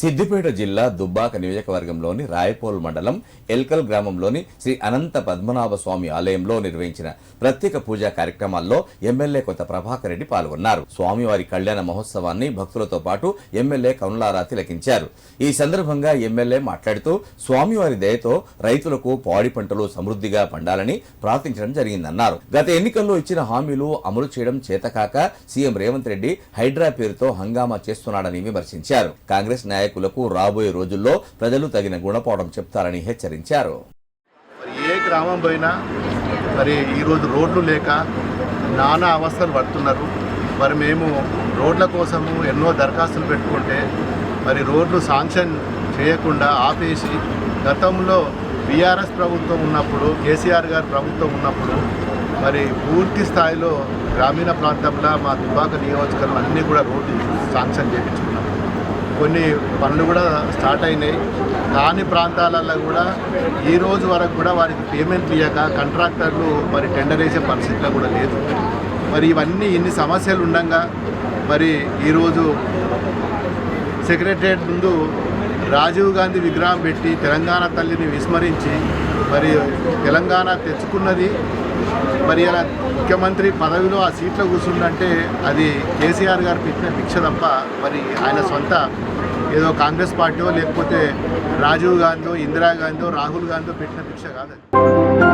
సిద్దిపేట జిల్లా దుబ్బాక నియోజకవర్గంలోని రాయపోల్ మండలం ఎల్కల్ గ్రామంలోని శ్రీ అనంత పద్మనాభ స్వామి ఆలయంలో నిర్వహించిన ప్రత్యేక పూజా కార్యక్రమాల్లో ఎమ్మెల్యే కొత్త ప్రభాకర్ రెడ్డి పాల్గొన్నారు. స్వామివారి కళ్యాణ మహోత్సవాన్ని భక్తులతో పాటు ఎమ్మెల్యే కనులారా తిలకించారు ఈ సందర్భంగా ఎమ్మెల్యే మాట్లాడుతూ స్వామివారి దయతో రైతులకు పాడి పంటలు సమృద్ధిగా పండాలని ప్రార్థించడం జరిగిందన్నారు. గత ఎన్నికల్లో ఇచ్చిన హామీలు అమలు చేయడం చేతకాక సీఎం రేవంత్ రెడ్డి హైడ్రా పేరుతో హంగామా చేస్తున్నాడని విమర్శించారు. కాంగ్రెస్ నాయకులకు రాబోయే రోజుల్లో ప్రజలు తగిన గుణపాఠం చెప్తారని హెచ్చరించారు. మరి ఏ గ్రామం పోయినా మరి ఈరోజు రోడ్లు లేక నానా అవస్థలు పడుతున్నారు. మరి మేము రోడ్ల కోసము ఎన్నో దరఖాస్తులు పెట్టుకుంటే మరి రోడ్లు శాంక్షన్ చేయకుండా ఆపేసి గతంలో బీఆర్ఎస్ ప్రభుత్వం ఉన్నప్పుడు కేసీఆర్ గారు ప్రభుత్వం ఉన్నప్పుడు మరి పూర్తి స్థాయిలో గ్రామీణ ప్రాంతంలో మా దుబాక నియోజకవర్గం అన్నీ కూడా రోడ్లు శాంక్షన్ చేయించుకున్నాం. కొన్ని పనులు కూడా స్టార్ట్ అయినాయి. కాని ప్రాంతాలలో కూడా ఈ రోజు వరకు కూడా వారికి పేమెంట్లు ఇవ్వక కాంట్రాక్టర్లు మరి టెండర్ వేసే పరిస్థితిలో కూడా లేదు. మరి ఇవన్నీ ఇన్ని సమస్యలు ఉండగా మరి ఈరోజు సెక్రటరియట్ ముందు రాజీవ్ గాంధీ విగ్రహం పెట్టి తెలంగాణ తల్లిని విస్మరించి మరి తెలంగాణ తెచ్చుకున్నది మరి అలా ముఖ్యమంత్రి పదవిలో ఆ సీట్లో కూర్చుందంటే అది కేసీఆర్ గారు పెట్టిన భిక్ష తప్ప మరి ఆయన సొంత ఏదో కాంగ్రెస్ పార్టీయో లేకపోతే రాజీవ్ గాంధీ ఇందిరాగాంధీ రాహుల్ గాంధీ పెట్టిన భిక్ష కాదు